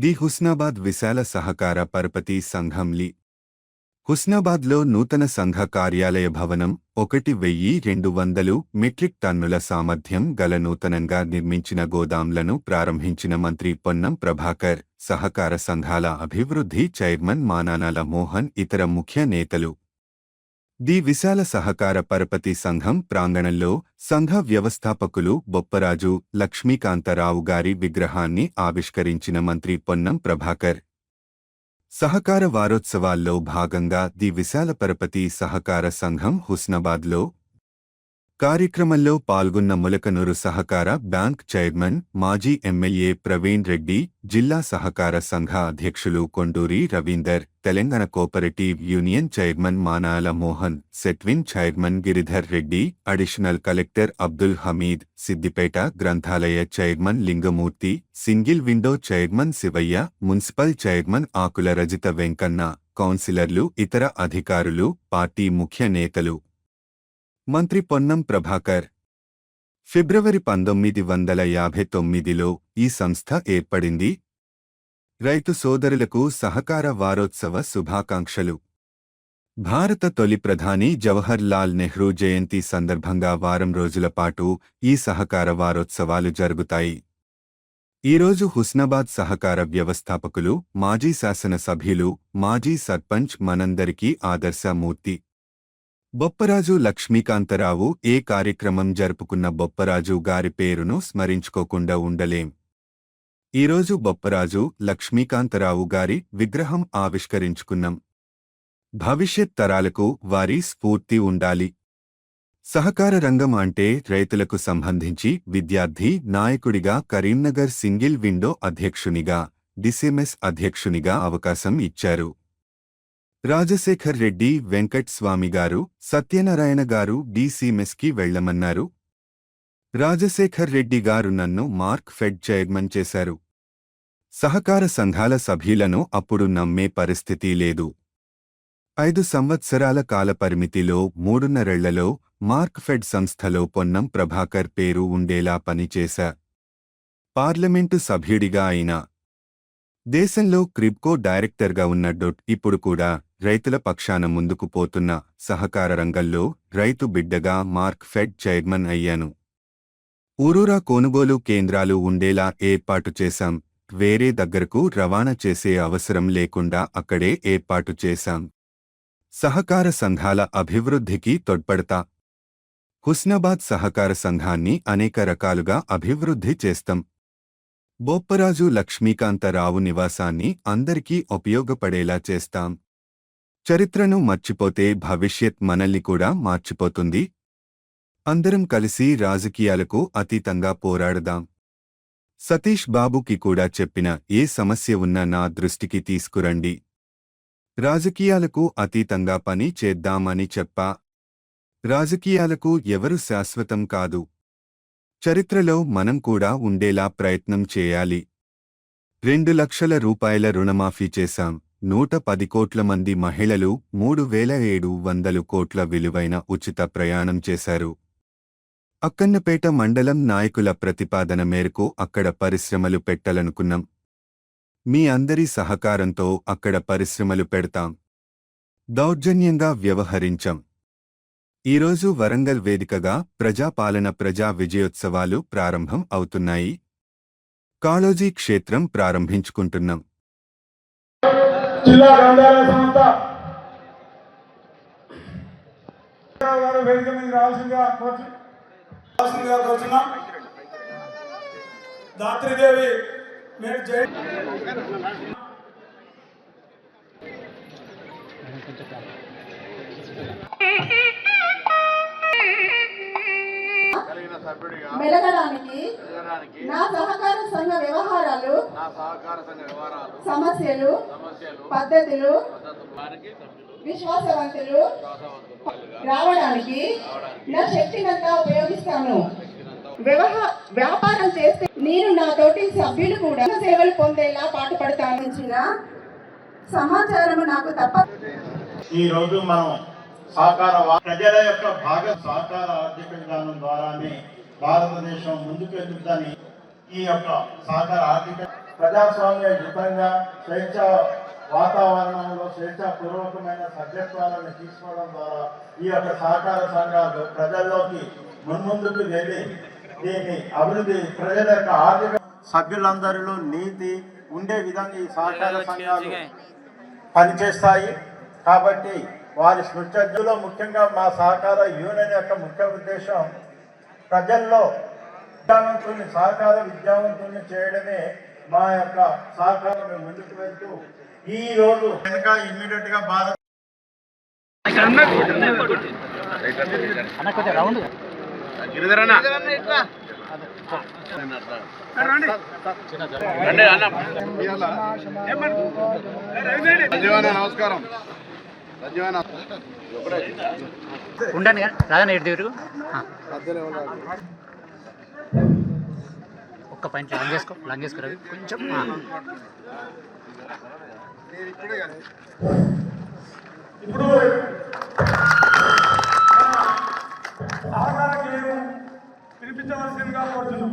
The Husnabad విశాల సహకార పరపతి సంఘం లి. హుస్నాబాద్లో నూతన సంఘ కార్యాలయ భవనం ఒకటి వెయ్యి రెండు వందలు మెట్రిక్ టన్నుల సామర్థ్యం గల నూతనంగా నిర్మించిన గోదాంలను ప్రారంభించిన మంత్రి పొన్నం ప్రభాకర్ సహకార సంఘాల అభివృద్ధి చైర్మన్ మానానాల మోహన్ ఇతర ముఖ్య నేతలు ది విశాల సహకార పరపతి సంఘం ప్రాంగణంలో సంఘ వ్యవస్థాపకులు బొప్పరాజు లక్ష్మీకాంతరావు గారి విగ్రహాన్ని ఆవిష్కరించిన మంత్రి పొన్నం ప్రభాకర్. సహకార వారోత్సవాల్లో భాగంగా ది విశాల పరపతి సహకార సంఘం హుస్నాబాద్లో కార్యక్రమంలో పాల్గొన్న ములకనూరు సహకార బ్యాంక్ చైర్మన్ మాజీ ఎమ్మెల్యే ప్రవీణ్ రెడ్డి జిల్లా సహకార సంఘ అధ్యక్షులు Konduri Ravinder Telangana cooperative union chairman Manala Mohan SETWIN chairman Giridhar Reddy additional collector Abdul Hameed Siddipet గ్రంథాలయ chairman Lingamurthy single window chairman Shivaiah municipal chairman Akula Rajitha Venkanna కౌన్సిలర్లు ఇతర అధికారులు party ముఖ్య నేతలు. మంత్రి పొన్నం ప్రభాకర్. ఫిబ్రవరి పంతొమ్మిది వందల యాభై తొమ్మిదిలో ఈ సంస్థ ఏర్పడింది. రైతు సోదరులకు సహకార వారోత్సవ శుభాకాంక్షలు. భారత తొలి ప్రధాని జవహర్ లాల్ నెహ్రూ జయంతి సందర్భంగా వారం రోజుల పాటు ఈ సహకార వారోత్సవాలు జరుగుతాయి. ఈరోజు హుస్నాబాద్ సహకార వ్యవస్థాపకులు మాజీ శాసనసభ్యులు మాజీ సర్పంచ్ మనందరికీ ఆదర్శమూర్తి. బొప్పరాజు లక్ష్మీకాంతరావు ఏ కార్యక్రమం జరుపుకున్న బొప్పరాజు గారి పేరును స్మరించుకోకుండా ఉండలేం. ఈరోజు బొప్పరాజు లక్ష్మీకాంతరావు గారి విగ్రహం ఆవిష్కరించుకున్నాం. భవిష్యత్ తరాలకు వారి స్ఫూర్తి ఉండాలి. సహకార రంగం అంటే రైతులకు సంబంధించి విద్యార్థి నాయకుడిగా కరీంనగర్ సింగిల్ విండో అధ్యక్షునిగా డిసిఎంఎస్ అధ్యక్షునిగా అవకాశం ఇచ్చారు. రాజశేఖర్ రెడ్డి వెంకట్ స్వామి గారు సత్యనారాయణ గారు డీసీమెస్కి వెళ్ళమన్నారు రాజశేఖర్ రెడ్డి గారు నన్ను మార్క్ ఫెడ్ చైర్మన్ చేశారు. సహకార సంఘాల సభ్యులను అప్పుడు నమ్మే పరిస్థితి లేదు. ఐదు సంవత్సరాల కాలపరిమితిలో మూడున్నరెళ్ళలో మార్క్ ఫెడ్ సంస్థలో పొన్నం ప్రభాకర్ పేరు ఉండేలా పనిచేశా. పార్లమెంటు సభ్యుడిగా అయినా దేశంలో క్రిబ్కో డైరెక్టర్గా ఉన్న డొట్ ఇప్పుడు కూడా రైతుల పక్షాన ముందుకు పోతున్న సహకార రంగంలో రైతు బిడ్డగా మార్క్ ఫెడ్ చైర్మన్ అయ్యాను. ఊరూరా కొనుగోలు కేంద్రాలు ఉండేలా ఏర్పాటు చేశాం. వేరే దగ్గరకు రవాణా చేసే అవసరం లేకుండా అక్కడే ఏర్పాటు చేశాం. సహకార సంఘాల అభివృద్ధికి తోడ్పడతా. హుస్నాబాద్ సహకార సంఘాన్ని అనేక రకాలుగా అభివృద్ధి చేస్తాం. బొప్పరాజు లక్ష్మీకాంతరావు నివాసాన్ని అందరికీ ఉపయోగపడేలా చేస్తాం. చరిత్రను మర్చిపోతే భవిష్యత్ మనల్ని కూడా మార్చిపోతుంది. అందరం కలిసి రాజకీయాలకు అతీతంగా పోరాడదాం. సతీష్ బాబుకి కూడా చెప్పిన ఏ సమస్య ఉన్నా నా దృష్టికి తీసుకురండి. రాజకీయాలకు అతీతంగా పని చేద్దామని చెప్పా. రాజకీయాలకు ఎవరు శాశ్వతం కాదు. చరిత్రలో మనం కూడా ఉండేలా ప్రయత్నం చేయాలి. రెండు లక్షల రూపాయల రుణమాఫీ చేశాం. నూట పది కోట్ల మంది మహిళలు మూడు వేల ఏడు వందలు కోట్ల విలువైన ఉచిత ప్రయాణం చేశారు. అక్కన్నపేట మండలం నాయకుల ప్రతిపాదన మేరకు అక్కడ పరిశ్రమలు పెట్టాలనుకున్నాం. మీ అందరి సహకారంతో అక్కడ పరిశ్రమలు పెడతాం. దౌర్జన్యంగా వ్యవహరించాం. ఈరోజు వరంగల్ వేదికగా ప్రజాపాలన ప్రజా విజయోత్సవాలు ప్రారంభం అవుతున్నాయి. కాళోజీ క్షేత్రం ప్రారంభించుకుంటున్నాం. జిల్లా గ్రంథాలయ సంస్థ గారు వేదిక మీద రావాల్సిందిగా రావాల్సిందిగా కోరుతున్నాం దాత్రిదేవి నేను జై మెలగడానికి నా సహకార సంఘ వ్యవహారాలు నా సహకార సంఘ వ్యవహారాలు సమస్యలు పద్ధతులు విశ్వాసవంతులు రావడానికి నా శక్తినంతా ఉపయోగిస్తాను. వ్యాపారం చేస్తే నేను నా తోటి సభ్యులు కూడా సేవలు పొందేలా పాటుపడతాను. ఇచ్చిన సమాచారం నాకు తప్ప ఈ రోజు మనం సహకార ప్రజల యొక్క భాగ సహకార ఆర్థిక విధానం ద్వారానే భారతదేశం ముందుకు వెళ్తుందని ఈ యొక్క సహకార ఆర్థిక ప్రజాస్వామ్య యుతంగా స్వేచ్ఛ వాతావరణంలో స్వేచ్ఛాపూర్వకమైన సభ్యత్వాలను తీసుకోవడం ద్వారా ఈ యొక్క సహకార సంఘాలు ప్రజల్లోకి మున్ముందుకు వెళ్ళి దీన్ని అభివృద్ధి ప్రజల యొక్క ఆర్థిక సభ్యులందరిలో నీతి ఉండే విధంగా ఈ సహకార సంఘాలు పనిచేస్తాయి. కాబట్టి వారి స్మృత్యులో ముఖ్యంగా మా సహకార యూనియన్ యొక్క ముఖ్య ఉద్దేశం ప్రజల్లో విద్యావంతుల్ని సహకార విద్యావంతుల్ని చేయడమే మా యొక్క సహకారం. మేము ముందుకు వెళ్తూ ఈ రోజు కనుక ఇమ్మీడియట్గా భారత్ నమస్కారం. ఉండండి రాజన్న ఎటు తిరుగు. ఒక్క పాయింట్ లంగ్ చేసుకో లంగ్ చేసుకో రవి. కొంచెం ఇప్పుడు వినిపించవలసిందిగా కోరుతున్నాం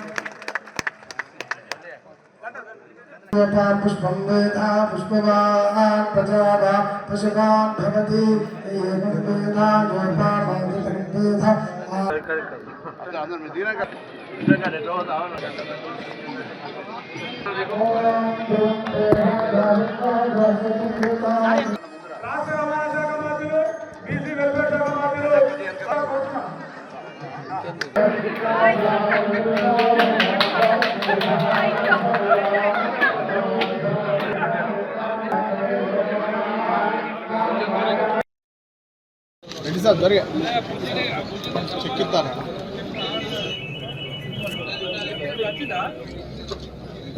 पुष्पं वेदा पुष्पवान् प्रजावा पशुवान् भवति एवं वेदा योपामृतं वेदा రాష్ట్ర రవాణా శాఖ మంత్రులు బీసీ వెల్ఫేర్ శాఖ మంత్రులు కోరుతున్నాం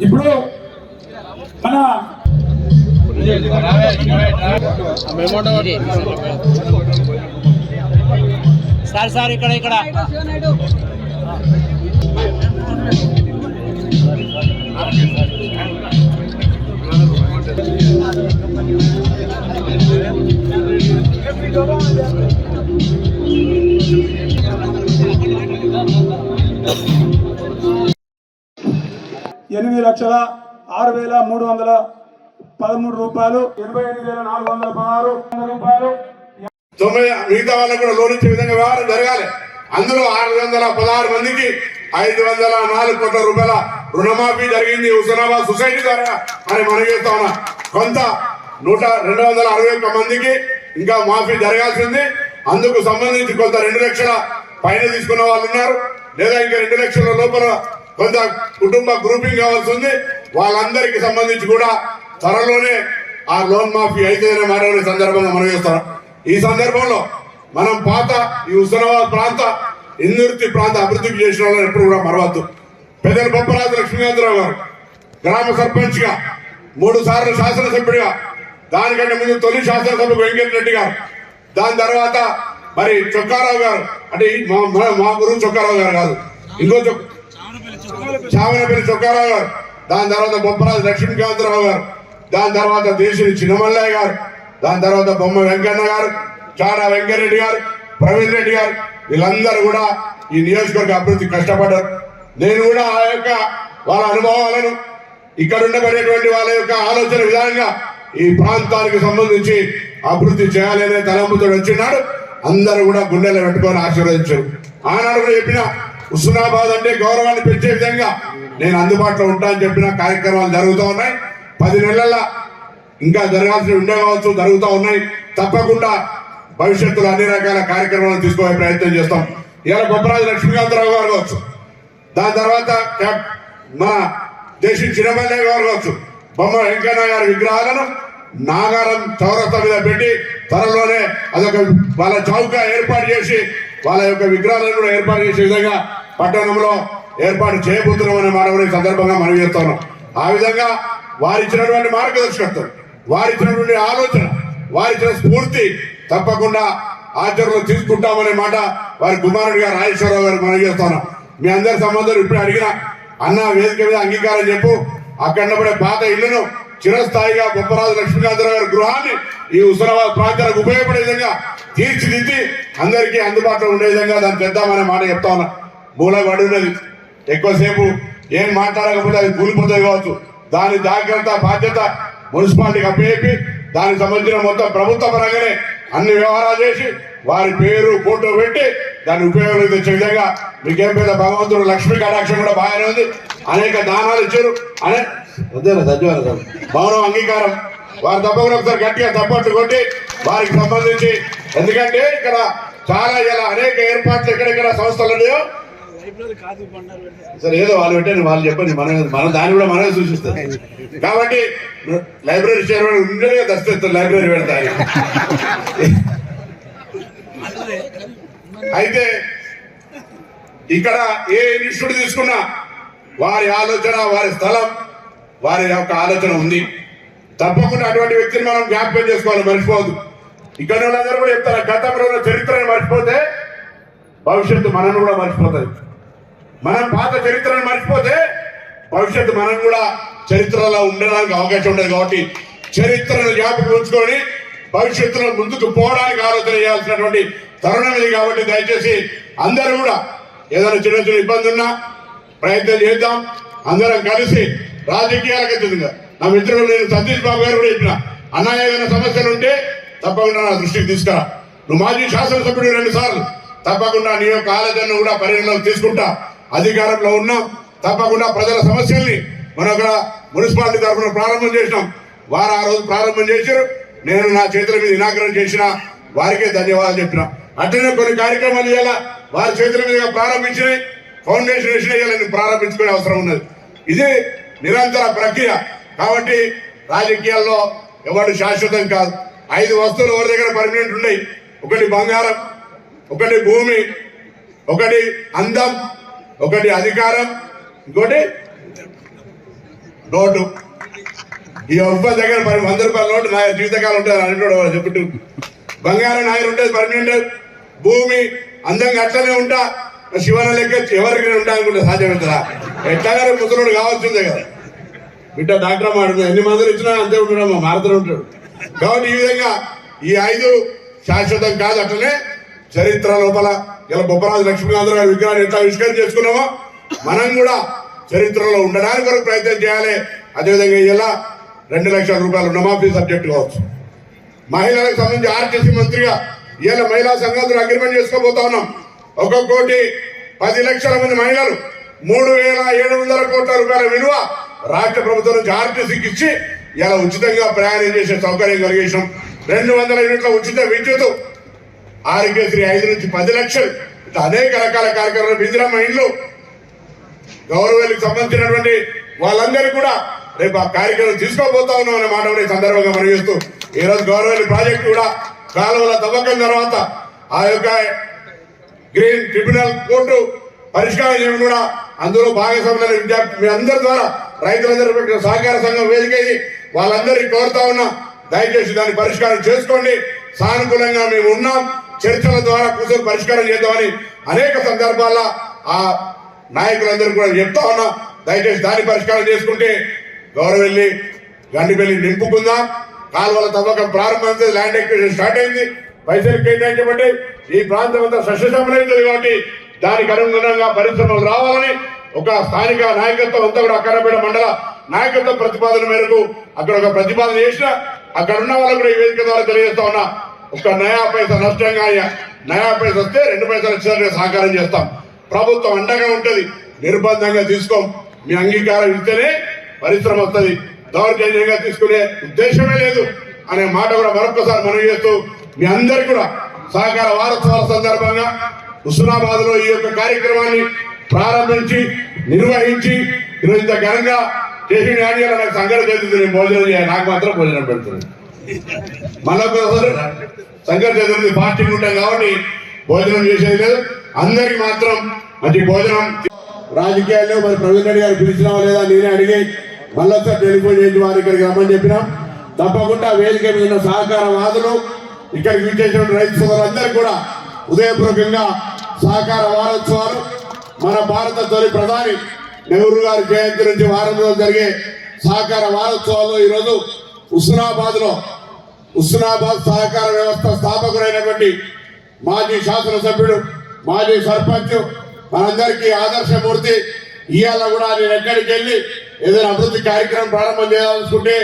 ఇప్పుడు మన సార్ సార్ ఇక్కడ ఇక్కడ. ఎనిమిది లక్షల ఆరు వేల మూడు వందల పదమూడు రూపాయలు ఎనభై ఎనిమిది వేల నాలుగు వందల పదహారు రూపాయలు. తొమ్మిది మిగతా వాళ్ళకు కూడా లోన్ ఇచ్చే విధంగా వ్యవహారం జరగాలి. అందులో ఆరు వందల పదహారు మందికి ఐదు వందల నాలుగు కోట్ల రూపాయల రుణమాఫీ జరిగింది. హుస్నాబాద్ సొసైటీ ద్వారా అని మనం చేస్తా ఉన్నా. కొంత నూట రెండు వందల అరవై ఒక్క మందికి ఇంకా మాఫీ జరగాల్సింది. అందుకు సంబంధించి కొంత రెండు లక్షల పైన తీసుకున్న వాళ్ళు ఉన్నారు. లేదా ఇంకా రెండు లక్షల లోపల కొంత కుటుంబ గ్రూపింగ్ కావాల్సి ఉంది. వాళ్ళందరికీ సంబంధించి కూడా త్వరలోనే ఆ లోన్ మాఫీ అయితేనే మరో సందర్భంగా మనం చేస్తాం. ఈ సందర్భంలో మనం పాత ఈ హుస్నాబాద్ ప్రాంత ఇందుర్తి ప్రాంత అభివృద్ధికి చేసిన వాళ్ళని ఎప్పుడు కూడా మరవద్దు. పెద్దలు బొప్పరాజు లక్ష్మీకాంతరావు గారు గ్రామ సర్పంచ్గా మూడు సార్లు శాసనసభ్యుడిగా దానికంటే ముందు తొలి శాసనసభకు వెంకటరెడ్డి గారు దాని తర్వాత మరి చొక్కారావు గారు అంటే మా మా- గురువు చొక్కారావు గారు కాదు. ఇంకో చొక్ చొక్కారావు గారు. దాని తర్వాత బొప్పరాజు లక్ష్మీకాంతరావు గారు. దాని తర్వాత దేశిని చిన్నమల్లయ్య గారు. దాని తర్వాత బొమ్మ వెంకన్న గారు చాడా వెంకరెడ్డి గారు ప్రవీణ్ రెడ్డి గారు. వీళ్ళందరూ కూడా ఈ నియోజకవర్గ అభివృద్ధి కష్టపడ్డారు. నేను కూడా ఆ యొక్క వాళ్ళ అనుభవాలను ఇక్కడ ఉండబడేటువంటి వాళ్ళ యొక్క ఆలోచన విధానంగా ఈ ప్రాంతానికి సంబంధించి అభివృద్ధి చేయాలనే తలంపుతో వచ్చినాడు. అందరూ కూడా గుండెలు పెట్టుకొని ఆశీర్వదించారు. ఆనాడు కూడా చెప్పిన హుస్నాబాద్ అంటే గౌరవాన్ని పెంచే విధంగా నేను అందుబాటులో ఉంటానని చెప్పిన కార్యక్రమాలు జరుగుతూ ఉన్నాయి. పది నెలల ఇంకా జరగాల్సి ఉండే కావచ్చు జరుగుతూ ఉన్నాయి. తప్పకుండా భవిష్యత్తులో అన్ని రకాల కార్యక్రమాలు తీసుకోవే ప్రయత్నం చేస్తాం. ఇలా గొప్పరాజు లక్ష్మీకాంతరావు గారు కావచ్చు. దాని తర్వాత మా మన దేశం చిరమల్లయ్య గారు కావచ్చు. బొమ్మ వెంకయ్య గారి విగ్రహాలను నాగారం చౌరస్తా మీద పెట్టి త్వరలోనే అదొక వాళ్ళ చౌక ఏర్పాటు చేసి వాళ్ళ యొక్క విగ్రహాలను కూడా ఏర్పాటు చేసే విధంగా పట్టణంలో ఏర్పాటు చేయబోతున్నామనే మాట కూడా సందర్భంగా మనం చేస్తున్నాం ఆ విధంగా వారిచ్చినటువంటి మార్గదర్శకత్వం వారిచ్చినటువంటి ఆలోచన వారిచ్చిన స్ఫూర్తి తప్పకుండా ఆచరణలో తీసుకుంటామనే మాట వారి కుమారుడు గారు రాజేశ్వరరావు గారు మనం చేస్తున్నాం. మీ అందరి సంబంధాలు ఇప్పుడు అడిగిన అన్న వేదిక మీద అంగీకారం చెప్పు అక్కడ పడే పాత ఇళ్ళను చిరస్థాయిగా బొప్పరాజు లక్ష్మీకాంతరావు గారి గృహాన్ని ఈ హుస్నాబాద్ ప్రాంతానికి ఉపయోగపడే విధంగా తీర్చిదిద్ది అందరికీ అందుబాటులో ఉండే విధంగా దాన్ని తెద్దామనే మాట చెప్తా ఉన్నా. మూల ఉన్నది. ఎక్కువసేపు ఏం మాట్లాడకపోతే అది కూలిపోతుంది కావచ్చు. దాని జాగ్రత్త బాధ్యత మున్సిపాలిటీకి అప్పచెప్పి దానికి సంబంధించిన మొత్తం ప్రభుత్వ పరంగానే అన్ని వ్యవహారాలు చేసి వారి పేరు ఫోటో పెట్టి దాన్ని ఉపయోగం తెచ్చే విధంగా. మీకేం పెద్ద భగవంతుడు లక్ష్మీ కటాక్షం కూడా బాగానే ఉంది. అనేక దానాలు ఇచ్చారు. అనే అంతేనా సత్యవారం మౌనం అంగీకారం. వారు తప్పకుండా ఒకసారి గట్టిగా తప్పట్టు కొట్టి వారికి సంబంధించి. ఎందుకంటే ఇక్కడ చాలా ఇలా అనేక ఏర్పాట్లు ఎక్కడెక్కడ సంస్థలు ఉన్నాయో. సరే ఏదో వాళ్ళు పెట్టండి వాళ్ళు చెప్పండి. మనం మనం దాన్ని కూడా మనమే సూచిస్తాం. కాబట్టి లైబ్రరీ చైర్మన్ ఉండేనే దస్తే లైబ్రరీ పెడతాయి అయితే ఇక్కడ ఏ ఇన్స్టిట్యూట్ తీసుకున్నా వారి ఆలోచన వారి స్థలం వారి యొక్క ఆలోచన ఉంది. తప్పకుండా అటువంటి వ్యక్తిని మనం జ్ఞాపకం చేసుకోవాలి మర్చిపోవద్దు. ఇక్కడ వాళ్ళందరూ కూడా చెప్తారు గతంలో ఉన్న చరిత్రను మర్చిపోతే భవిష్యత్తు మనల్ని కూడా మర్చిపోతుంది మనం పాత చరిత్రను మర్చిపోతే భవిష్యత్తు మనం కూడా చరిత్రలో ఉండడానికి అవకాశం ఉండదు కాబట్టి చరిత్రను జ్ఞాపకం ఉంచుకొని భవిష్యత్తులో ముందుకు పోవడానికి ఆలోచన చేయాల్సినటువంటి తరుణం ఇది కాబట్టి దయచేసి అందరూ కూడా ఏదైనా చిన్న చిన్న ఇబ్బంది ఉన్నా ప్రయత్నం చేద్దాం. అందరం కలిసి రాజకీయాలకు ఎత్తుగా నా మిత్రుడు నేను సతీష్ బాబు గారు కూడా చెప్పిన అన్నా ఏదైనా సమస్యలు ఉంటే తప్పకుండా నా దృష్టికి తీసుకురా. నువ్వు మాజీ శాసనసభ్యుడు రెండు సార్లు. తప్పకుండా నీ యొక్క ఆలోచనను కూడా పరిగణలోకి తీసుకుంటా. అధికారంలో ఉన్నాం. తప్పకుండా ప్రజల సమస్యల్ని మనం మున్సిపాలిటీ తరఫున ప్రారంభం చేసినాం. వారు ఆ రోజు ప్రారంభం చేశారు. నేను నా చేతుల మీద ఇనాగ్రహం చేసిన వారికే ధన్యవాదాలు చెప్పిన. అట్లనే కొన్ని కార్యక్రమాలు ఇవాళ వారి చేతుల మీద ప్రారంభించినాయి ఫౌండేషన్ వేసిన ఇవాళ నేను ప్రారంభించుకునే అవసరం ఉన్నది. ఇది నిరంతర ప్రక్రియ. కాబట్టి రాజకీయాల్లో ఎవరు శాశ్వతం కాదు. ఐదు వస్తువులు ఎవరి దగ్గర పర్మనెంట్ ఉన్నాయి? ఒకటి బంగారం ఒకటి భూమి ఒకటి అందం ఒకటి అధికారం ఇంకోటి రోడ్డు. ఈ ఒక్క దగ్గర మరి వంద రూపాయల నోటు నా జీవితకాలం ఉంటుంది అని అంటాడు వాడు చెప్పుట్టు బంగారం నాయన ఉంటుంది పర్మనెంట్ భూమి అందంగా అట్లనే ఉంటా శివన లెక్క ఎవరికి ఉంటా అనుకుంటే సాధ్యమవుతుందా ఎట్లాగా ముసలుడు కావాల్సిందే కదా. బిడ్డ డాక్టర్ అమ్మ ఎన్ని మందులు ఇచ్చినా అంతే ఉంటాడు మారుతూనే ఉంటాడు. కాబట్టి ఈ విధంగా ఈ ఐదు శాశ్వతం కాదు అట్లనే చరిత్ర లోపల ఇలా బొప్పరాజు లక్ష్మీనాథరావు గారి విగ్రహాన్ని ఎట్లా ఆవిష్కరణ చేసుకున్నామో మనం కూడా చరిత్రలో ఉండడానికి వరకు ప్రయత్నం చేయాలి. అదేవిధంగా ఇలా రెండు లక్షల రూపాయలు రుణమాఫీ సబ్జెక్ట్ కావచ్చు. మహిళలకు సంబంధించి ఆర్టీసీ మంత్రిగా ఇవాళ మహిళా సంఘాలు అగ్రిమెంట్ చేసుకోబోతా ఉన్నాం. ఒక కోటి పది లక్షల మంది మహిళలు మూడు వేల ఏడు వందల కోట్ల రూపాయల విలువ రాష్ట్ర ప్రభుత్వం నుంచి ఆర్టీసీకి ఇచ్చి ఇలా ఉచితంగా ప్రయాణం చేసే సౌకర్యం కలిగేసాం రెండు వందల యూనిట్ల ఉచిత విద్యుత్ ఆరోగ్యశ్రీ ఐదు నుంచి పది లక్షలు. ఇట్లా అనేక రకాల కార్యక్రమాలు బిందిరమ్మ ఇండ్లు గౌరవాలకు సంబంధించినటువంటి వాళ్ళందరూ కూడా రేపు ఆ కార్యక్రమం తీసుకోబోతా ఉన్నాం అనే మాట కూడా ఈ సందర్భంగా మనం చేస్తూ ఈ రోజు ప్రాజెక్టు కూడా కాలువల తవ్వకం తర్వాత ఆ యొక్క గ్రీన్ ట్రిబ్యునల్ కోర్టు పరిష్కారం చేయడం కూడా అందులో భాగస్వామ్యులైన విద్యార్థి మీ అందరి ద్వారా రైతులందరూ సహకార సంఘం వేదిక వాళ్ళందరికీ కోరుతా ఉన్నా దయచేసి దాన్ని పరిష్కారం చేసుకోండి. సానుకూలంగా మేము ఉన్నాం. చర్చల ద్వారా కూర్చొని పరిష్కారం చేద్దామని అనేక సందర్భాల్లో ఆ నాయకులందరూ కూడా చెప్తా ఉన్నా దయచేసి దాన్ని పరిష్కారం చేసుకుంటే గౌరవెల్లి గండిపల్లి నింపుకుందాం. కాలువల తవ్వకం ప్రారంభమైంది ల్యాండ్ ఎక్విజిషన్ స్టార్ట్ అయింది. పైసలు కేటాయించబట్టి ఈ ప్రాంతం అంతా సస్యశ్యామలైంది కాబట్టి దానికి అనుగుణంగా పరిశ్రమలు రావాలని ఒక స్థానిక నాయకత్వం అంతా కూడా అక్కడపేట మండల నాయకత్వ ప్రతిపాదన మేరకు అక్కడ ఒక ప్రతిపాదన చేసిన అక్కడ ఉన్న వాళ్ళు కూడా ఈ వేదిక ద్వారా తెలియజేస్తా ఉన్నా. ఒక నయా పైస నష్టంగా అయ్యా నయా పైస వస్తే రెండు పైసలు ఇచ్చినట్టుగా సహకారం చేస్తాం. ప్రభుత్వం అండగా ఉంటది. నిర్బంధంగా తీసుకోం. మీ అంగీకారం ఇస్తేనే పరిశ్రమ వస్తుంది దౌర్జన్యంగా తీసుకునే ఉద్దేశమే లేదు అనే మాట కూడా మరొకసారి మనం చేస్తూ మీ అందరికీ కూడా సహకార వారోత్సవాల సందర్భంగా హుస్నాబాద్లో ఈ యొక్క కార్యక్రమాన్ని ప్రారంభించి నిర్వహించి ఈరోజు ఇంత ఘనంగా చేసిన యాడిగా నాకు సంఘటన చేస్తుంది భోజనం చేయాలి నాకు మాత్రం భోజనం పెడుతున్నాను మళ్ళొకసారి సంఘటన చతుర్థి ఫాస్టింగ్ ఉంటాం కాబట్టి భోజనం చేసేది లేదు. అందరికి మాత్రం మంచి భోజనం. రాజకీయాల్లో మరి ప్రవీణ్ రెడ్డి గారు పిలిచినా లేదా నేనే అడిగి మళ్ళీ టెలిఫోన్ చేసి వారు ఇక్కడికి రమ్మని చెప్పినాం. తప్పకుండా వేదిక మీద ఉన్న సహకార వాదులు ఇక్కడికి విచ్చేసిన రైతు సోదరులందరూ కూడా ఉదయపూర్వకంగా సహకార వారోత్సవాలు. మన భారత తొలి ప్రధాని నెహ్రూ గారి జయంతి నుంచి వారం రోజులు జరిగే సహకార వారోత్సవాల్లో ఈరోజు హుస్నాబాద్లో హుస్నాబాద్ సహకార వ్యవస్థ స్థాపకుడైనటువంటి మాజీ శాసనసభ్యుడు మాజీ సర్పంచ్ మనందరికీ ఆదర్శమూర్తి ఇవాళ కూడా నేను ఎక్కడికి వెళ్ళి ఏదైనా అభివృద్ధి కార్యక్రమం ప్రారంభం చేయాలనుకుంటే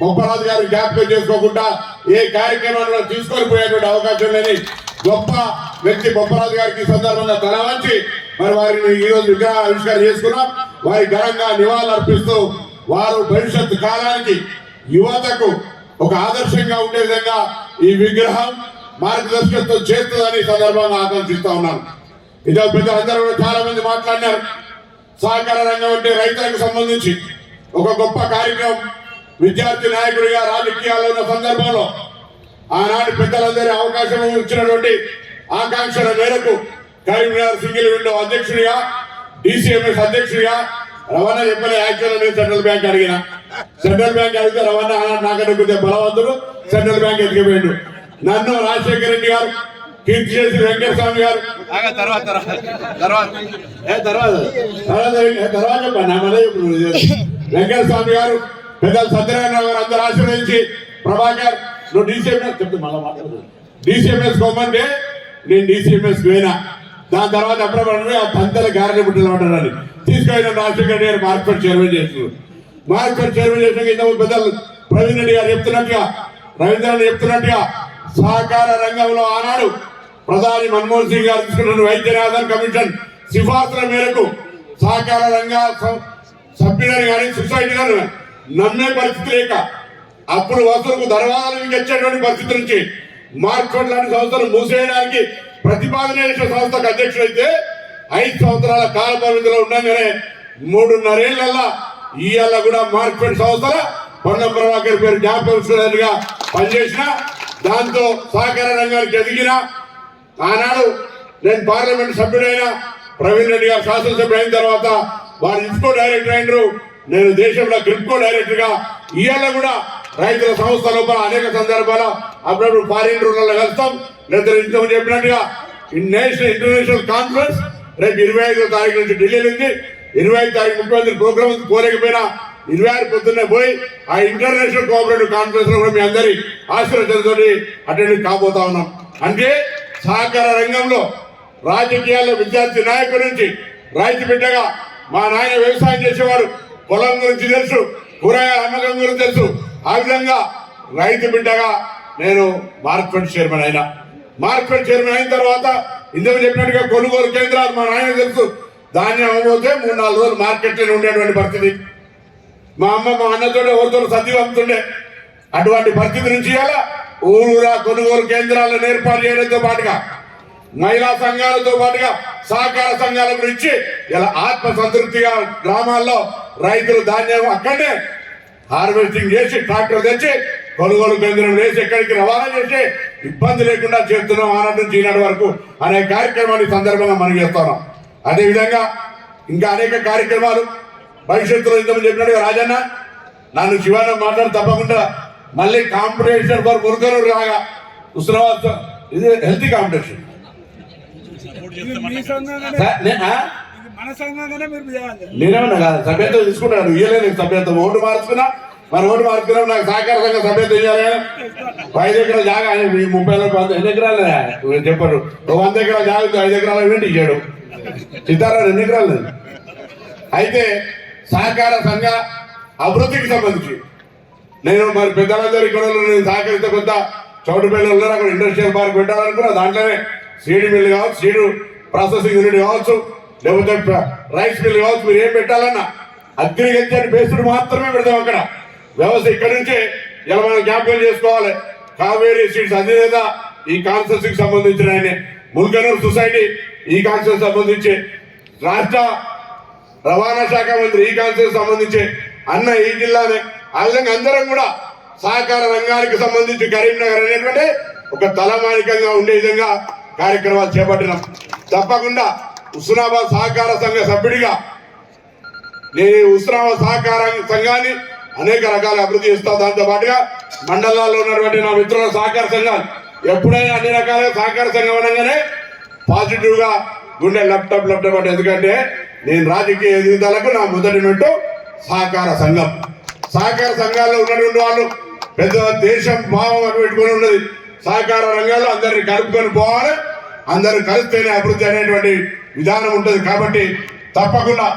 బొప్పరాజు గారు జ్ఞాపకం చేసుకోకుండా ఏ కార్యక్రమాన్ని తీసుకొని పోయేటువంటి అవకాశం లేని గొప్ప వ్యక్తి బొప్పరాజు గారికి ఈ సందర్భంగా తల వంచి మరి వారిని ఈ రోజు విగ్రహ ఆవిష్కారం చేసుకున్నాం. వారి ఘనంగా నివాళులు అర్పిస్తూ వారు భవిష్యత్ కాలానికి యువతకు ఒక ఆదర్శంగా ఉండే విధంగా ఈ విగ్రహం మార్గదర్శకత్వం చేస్తుందని సందర్భంగా ఆకాంక్షిస్తా ఉన్నాను. ఇదో పెద్ద అందరూ చాలా మంది మాట్లాడినారు. సహకార రంగం అంటే రైతులకు సంబంధించి ఒక గొప్ప కార్యక్రమం విద్యార్థి నాయకుడిగా రాజకీయాల్లో ఉన్న సందర్భంలో ఆనాటి పెద్దలందరి అవకాశం ఇచ్చినటువంటి ఆకాంక్షల మేరకు కరీంనగర్ సింగిల్ విండో అధ్యక్షుడిగా డిసిఎంఎస్ అధ్యక్షుడిగా రవాణా చెప్పలే యాక్చువల్ నేను సెంట్రల్ బ్యాంక్ అడిగిన. సెంట్రల్ బ్యాంక్ అడిగితే రవాణా నాకంటే కొద్దిగా బలవంతుడు సెంట్రల్ బ్యాంక్ ఎదిగిపోయాడు నన్ను రాజశేఖర రెడ్డి గారు కీర్తి చేసి వెంకటస్వామి గారు. తర్వాత తర్వాత తర్వాత. ఏ తర్వాత? చెప్పండి నా మళ్ళీ చెప్పు నువ్వు ఇది. వెంకట స్వామి గారు పెద్దలు సత్యనారాయణ గారు అందరు ఆశీర్వదించి ప్రభాకర్ నువ్వు డీసీఎంఎస్ చెప్తే మళ్ళీ మాట్లాడదు. డీసీఎంఎస్ పోమంటే నేను డీసీఎంఎస్ పోయినా. దాని తర్వాత అప్పుడప్పుడు ఆ పంతల గారెల బుట్టలు ఉంటారని తీసుకెళ్ళిన రాజశేఖర గారు మార్కెట్ చైర్మన్ చేస్తున్నారు మార్కెట్ చైర్మన్ చేసిన ఇంత పెద్దలు ప్రవీణ్ రెడ్డి గారు చెప్తున్నట్టుగా రవీంద్ర రెడ్డి చెప్తున్నట్టుగా సహకార రంగంలో ఆనాడు ప్రధాని మన్మోహన్ సింగ్ గారు తీసుకున్న వైద్యనాథన్ కమిషన్ సిఫార్సుల మేరకు సహకార రంగ సభ్యులను కానీ సొసైటీ గారు నమ్మే పరిస్థితి లేక అప్పుడు వసతులకు దర్వాజాలు ఇచ్చేటువంటి పరిస్థితి నుంచి మార్కెట్ లాంటి సంస్థలు మూసేయడానికి ప్రతిపాదన చేసిన సంస్థకు అధ్యక్షుడైతే ఐదు సంవత్సరాల కాల పరిమితిలో ఉండగానే మూడున్నరేళ్ళలో ఇవాళ కూడా మార్కెట్ సంస్థల పొన్నం ప్రభాకర్ పేరు జ్ఞాపకం పనిచేసిన దాంతో సహకార రంగానికి ఎదిగిన ఆనాడు నేను పార్లమెంట్ సభ్యుడైన ప్రవీణ్ రెడ్డి గారు శాసనసభ్యుడు అయిన తర్వాత వారు ఇన్స్కో డైరెక్టర్ అయినరు. నేను దేశంలో క్రిప్కో డైరెక్టర్గా ఇవాళ కూడా రైతుల సంస్థ లోపల అనేక సందర్భాల అప్పుడప్పుడు ఫారిన్ రూరల్ కలుస్తాం. లేదా ఇంతకు చెప్పినట్టుగా నేషనల్ ఇంటర్నేషనల్ కాన్ఫరెన్స్ రేపు ఇరవై ఐదో తారీఖు నుంచి ఢిల్లీలో ఉంది. ఇరవై ఐదు తారీఖు ముఖ్యమంత్రి ప్రోగ్రామ్ కోలేకపోయినా ఇరవై ఆరు పొద్దున్నే పోయి ఆ ఇంటర్నేషనల్ కోఆపరేటివ్ కాన్ఫరెన్స్లో కూడా మీ అందరి ఆశీర్వచనతో అటెండ్ కాబోతా ఉన్నాం. అంటే సహకార రంగంలో రాజకీయాల్లో విద్యార్థి నాయకుడి నుంచి రైతు బిడ్డగా మా నాయన వ్యవసాయం చేసేవారు. పొలం గురించి తెలుసు కూరగాయల అమ్మకం గురించి తెలుసు. ఆ విధంగా రైతు బిడ్డగా నేను మార్కెట్ చైర్మన్ అయినా. మార్కెట్ చైర్మన్ అయిన తర్వాత ఇందుకు చెప్పినట్టుగా కొనుగోలు కేంద్రాలు మా నాయన తెలుసు. ధాన్యం అమ్మబోతే మూడు నాలుగు రోజులు మార్కెట్లో ఉండేటువంటి పరిస్థితి. మా అమ్మ మా అన్నతో ఎవరితో సద్ది పంపుతుండే అటువంటి పరిస్థితి నుంచి ఇలా ఊరూరా కొనుగోలు కేంద్రాలను ఏర్పాటు చేయడంతో పాటుగా మహిళా సంఘాలతో పాటుగా సహకార సంఘాల గురించి ఇలా ఆత్మ సంతృప్తిగా గ్రామాల్లో రైతులు ధాన్యం అక్కడనే హార్వెస్టింగ్ చేసి ట్రాక్టర్ తెచ్చి కొనుగోలు కేంద్రం వేసి ఎక్కడికి రవాణా చేసి ఇబ్బంది లేకుండా చేస్తున్నాం ఆనాటి నుంచి ఈనాటి వరకు అనే కార్యక్రమాన్ని సందర్భంగా మనం చేస్తున్నాం. అదేవిధంగా ఇంకా అనేక కార్యక్రమాలు భవిష్యత్తులో ఇంతమంది చెప్పినట్టుగా రాజన్న నన్ను శివాన మాట్లాడి తప్పకుండా మళ్ళీ కాంపిటీషన్ ఫర్ మురుగలు రాగా ఉస్మానాబాద్ ఇది హెల్తీ కాంపిటీషన్ నేనేమన్నా కాదు సభ్యత్వం తీసుకుంటాను. ఇయ్యలే నేను సభ్యత్వం. ఓటు మార్చుకున్నా మరి ఓటు మార్చుకున్నాం నాకు సహకార సంఘ సభ్యత కదా? ఐదు ఎకరాల జాగా ఈ ముప్పై వంద ఎన్ని ఎకరాలు? చెప్పాడు ఒక వంద ఎకరాల జాగా ఐదు ఎకరాల ఏంటి ఇచ్చాడు. సిద్ధారావు ఎన్ని ఎకరాలు. అయితే సహకార సంఘ అభివృద్ధికి సంబంధించి నేను మరి పెద్దలందరూ ఇక్కడ నేను సహకరిస్తే కొంత చౌటుపల్లి ఉన్నారు. అక్కడ ఇండస్ట్రియల్ పార్క్ పెట్టాలనుకున్నా దాంట్లోనే సీడ్ మిల్ కావచ్చు సీడు ప్రాసెసింగ్ యూనిట్ కావచ్చు లేకపోతే రైస్ మిల్ కావచ్చు మీరు ఏం పెట్టాలన్నా అగ్రికల్చర్ బేస్డ్ మాత్రమే పెడతాం అక్కడ. వ్యవస్థ ఇక్కడ నుంచే ఇలా మనం జ్ఞాపకం చేసుకోవాలి? కావేరీ సీడ్స్ అధినేత ఈ కాన్సెన్స్కి సంబంధించిన ఆయన ముల్కనూరు సొసైటీ ఈ కాన్సెన్స్ సంబంధించి రాష్ట్ర రవాణా శాఖ మంత్రి ఈ కాన్సెన్స్ సంబంధించి అన్న ఈ జిల్లానే ఆ విధంగా అందరం కూడా సహకార రంగానికి సంబంధించి కరీంనగర్ అనేటువంటి ఒక తలమానికంగా ఉండే విధంగా కార్యక్రమాలు చేపట్టినాం. తప్పకుండా హుస్నాబాద్ సహకార సంఘ సభ్యుడిగా నేను హుస్నాబాద్ సహకార సంఘాన్ని అనేక రకాల అభివృద్ధి చేస్తా దాంతో పాటుగా మండలాల్లో ఉన్నటువంటి నా మిత్రుల సహకార సంఘాలు ఎప్పుడైనా అన్ని రకాల సహకార సంఘం అనగానే పాజిటివ్గా గుండె ల్యాప్టాప్ ల్యాప్టాప్ అంటే ఎందుకంటే నేను రాజకీయ ఎదుగుదలకు నా మొదటి సహకార సంఘం. సహకార సంఘాల్లో ఉన్నటువంటి వాళ్ళు పెద్ద దేశం భావం అని పెట్టుకొని ఉన్నది. సహకార రంగాల్లో అందరిని కలుపుకొని పోవాలి. అందరూ కలిస్తేనే అభివృద్ధి అనేటువంటి విధానం ఉంటుంది. కాబట్టి తప్పకుండా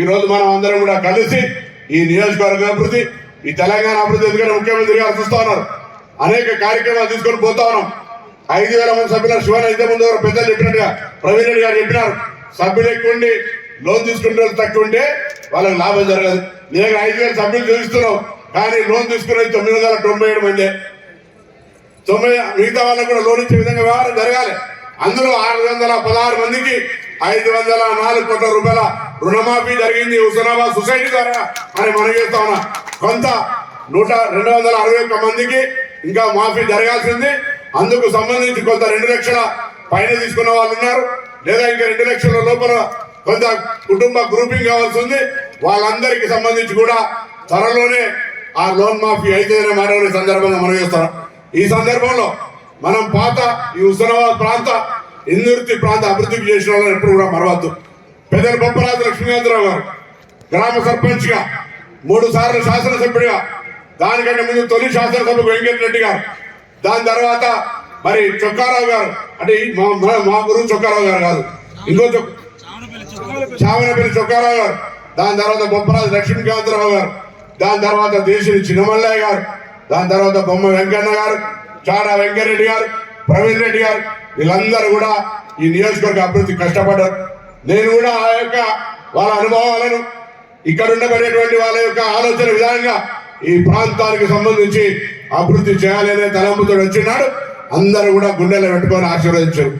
ఈ రోజు మనం అందరం కూడా కలిసి ఈ నియోజకవర్గ అభివృద్ధి ఈ తెలంగాణ అభివృద్ధి ఎందుకంటే ముఖ్యమంత్రి గారు చూస్తా ఉన్నారు. అనేక కార్యక్రమాలు తీసుకొని పోతా ఉన్నాం. ఐదు వేల మంది సభ్యుల శివన్ అయితే ముందు పెద్దలు చెప్పినట్టుగా ప్రవీణ్ గారు చెప్పినారు. సభ్యులు ఎక్కువండి లోన్ తీసుకునే వాళ్ళు తక్కువ ఉంటే వాళ్ళకి లాభం జరగదు. నేను ఐదు వేల సభ్యులు చూపిస్తున్నావు కానీ లోన్ తీసుకునేది తొమ్మిది వందల తొంభై ఏడు మంది. తొమ్మిది మిగతా వాళ్ళకు కూడా లోన్ ఇచ్చే విధంగా వ్యవహారం జరగాలి. అందులో ఆరు వందల పదహారు మందికి ఐదు వందల నాలుగు కోట్ల రూపాయల రుణమాఫీ జరిగింది హుసనాబాద్ సొసైటీ ద్వారా. అని మనం చేస్తా ఉన్నా. కొంత నూట రెండు వందల అరవై ఒక్క మందికి ఇంకా మాఫీ జరగాల్సింది. అందుకు సంబంధించి కొంత రెండు లక్షల పైన తీసుకున్న వాళ్ళు ఉన్నారు. లేదా ఇంకా రెండు లక్షల లోపల కొంత కుటుంబ గ్రూపింగ్ కావాల్సి ఉంది. వాళ్ళందరికీ సంబంధించి కూడా త్వరలోనే ఆ లోన్ మాఫీ అయితేనే మరో సందర్భంగా మనం చేస్తాం. ఈ సందర్భంలో మనం పాత ఈ హుస్నాబాద్ ప్రాంత ఇందుర్తి ప్రాంత అభివృద్ధికి చేసిన వాళ్ళని ఎప్పుడు కూడా మరవద్దు. పెద్దలు బొప్పరాజు లక్ష్మీకాంతరావు గారు గ్రామ సర్పంచ్గా మూడు సార్లు శాసనసభ్యుడిగా దానికంటే ముందు తొలి శాసనసభకు వెంకటరెడ్డి గారు. దాని తర్వాత మరి చొక్కారావు గారు అంటే మా మా- మా గురువు చొక్కారావు గారు కాదు. ఇంకో చొక్ చావనపల్లి చొక్కారావు గారు దాని తర్వాత బొప్పరాజు లక్ష్మీకాంతరావు గారు దాని తర్వాత దేశం చిన్నమల్లయ్య గారు దాని తర్వాత బొమ్మ వెంకన్న గారు చాడా వెంకరెడ్డి గారు ప్రవీణ్ రెడ్డి గారు వీళ్ళందరూ కూడా ఈ నియోజకవర్గ అభివృద్ధి కష్టపడ్డారు. నేను కూడా ఆ యొక్క వాళ్ళ అనుభవాలను ఇక్కడ ఉండబడేటువంటి వాళ్ళ యొక్క ఆలోచన విధానంగా ఈ ప్రాంతానికి సంబంధించి అభివృద్ధి చేయాలనే తలంపుతో వచ్చినాడు. అందరూ కూడా గుండెలు పెట్టుకొని ఆశీర్వదించారు.